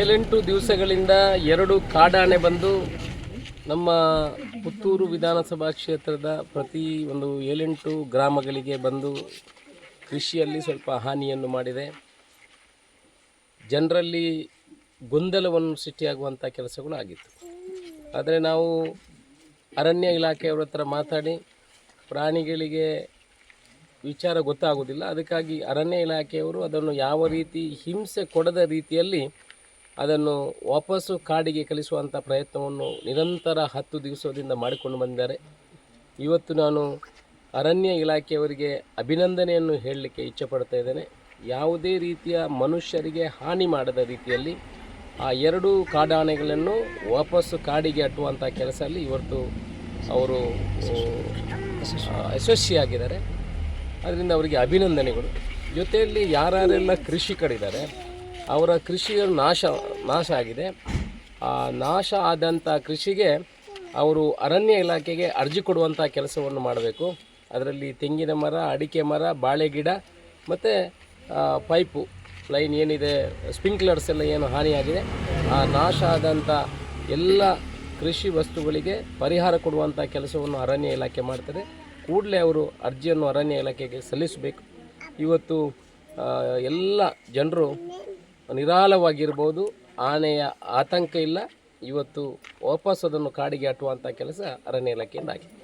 ಏಳೆಂಟು ದಿವಸಗಳಿಂದ ಎರಡು ಕಾಡಾನೆ ಬಂದು ನಮ್ಮ ಪುತ್ತೂರು ವಿಧಾನಸಭಾ ಕ್ಷೇತ್ರದ ಪ್ರತಿ ಒಂದು ಏಳೆಂಟು ಗ್ರಾಮಗಳಿಗೆ ಬಂದು ಕೃಷಿಯಲ್ಲಿ ಸ್ವಲ್ಪ ಹಾನಿಯನ್ನು ಮಾಡಿದೆ. ಜನರಲ್ಲಿ ಗೊಂದಲವನ್ನು ಸೃಷ್ಟಿಯಾಗುವಂಥ ಕೆಲಸಗಳು ಆಗಿತ್ತು. ಆದರೆ ನಾವು ಅರಣ್ಯ ಇಲಾಖೆಯವರ ಹತ್ರ ಮಾತಾಡಿ ಪ್ರಾಣಿಗಳಿಗೆ ವಿಚಾರ ಗೊತ್ತಾಗೋದಿಲ್ಲ ಅದಕ್ಕಾಗಿ ಅರಣ್ಯ ಇಲಾಖೆಯವರು ಅದನ್ನು ಯಾವ ರೀತಿ ಹಿಂಸೆ ಕೊಡದ ರೀತಿಯಲ್ಲಿ ಅದನ್ನು ವಾಪಸ್ಸು ಕಾಡಿಗೆ ಕಲಿಸುವಂಥ ಪ್ರಯತ್ನವನ್ನು ನಿರಂತರ ಹತ್ತು ದಿವಸದಿಂದ ಮಾಡಿಕೊಂಡು ಬಂದಿದ್ದಾರೆ. ಇವತ್ತು ನಾನು ಅರಣ್ಯ ಇಲಾಖೆಯವರಿಗೆ ಅಭಿನಂದನೆಯನ್ನು ಹೇಳಲಿಕ್ಕೆ ಇಚ್ಛೆಪಡ್ತಾ ಇದ್ದೇನೆ. ಯಾವುದೇ ರೀತಿಯ ಮನುಷ್ಯರಿಗೆ ಹಾನಿ ಮಾಡದ ರೀತಿಯಲ್ಲಿ ಆ ಎರಡು ಕಾಡಾನೆಗಳನ್ನು ವಾಪಸ್ಸು ಕಾಡಿಗೆ ಅಟ್ಟುವಂಥ ಕೆಲಸದಲ್ಲಿ ಇವತ್ತು ಅವರು ಯಶಸ್ವಿಯಾಗಿದ್ದಾರೆ. ಅದರಿಂದ ಅವರಿಗೆ ಅಭಿನಂದನೆಗಳು. ಜೊತೆಯಲ್ಲಿ ಯಾರ್ಯಾರೆಲ್ಲ ಕೃಷಿಕರಿದ್ದಾರೆ ಅವರ ಕೃಷಿಯ ನಾಶ ನಾಶ ಆಗಿದೆ. ಆ ನಾಶ ಆದಂಥ ಕೃಷಿಗೆ ಅವರು ಅರಣ್ಯ ಇಲಾಖೆಗೆ ಅರ್ಜಿ ಕೊಡುವಂಥ ಕೆಲಸವನ್ನು ಮಾಡಬೇಕು. ಅದರಲ್ಲಿ ತೆಂಗಿನ ಮರ, ಅಡಿಕೆ ಮರ, ಬಾಳೆ ಗಿಡ, ಮತ್ತು ಪೈಪು ಲೈನ್ ಏನಿದೆ ಸ್ಪ್ರಿಂಕ್ಲರ್ಸ್ ಎಲ್ಲ ಏನು ಹಾನಿಯಾಗಿದೆ. ಆ ನಾಶ ಆದಂಥ ಎಲ್ಲ ಕೃಷಿ ವಸ್ತುಗಳಿಗೆ ಪರಿಹಾರ ಕೊಡುವಂಥ ಕೆಲಸವನ್ನು ಅರಣ್ಯ ಇಲಾಖೆ ಮಾಡ್ತದೆ. ಕೂಡಲೇ ಅವರು ಅರ್ಜಿಯನ್ನು ಅರಣ್ಯ ಇಲಾಖೆಗೆ ಸಲ್ಲಿಸಬೇಕು. ಇವತ್ತು ಎಲ್ಲ ಜನರು ನಿರಾಳವಾಗಿರ್ಬೋದು, ಆನೆಯ ಆತಂಕ ಇಲ್ಲ. ಇವತ್ತು ವಾಪಸ್ ಅದನ್ನು ಕಾಡಿಗೆ ಅಟ್ಟುವಂಥ ಕೆಲಸ ಅರಣ್ಯ ಇಲಾಖೆಯಿಂದ ಆಗಿದೆ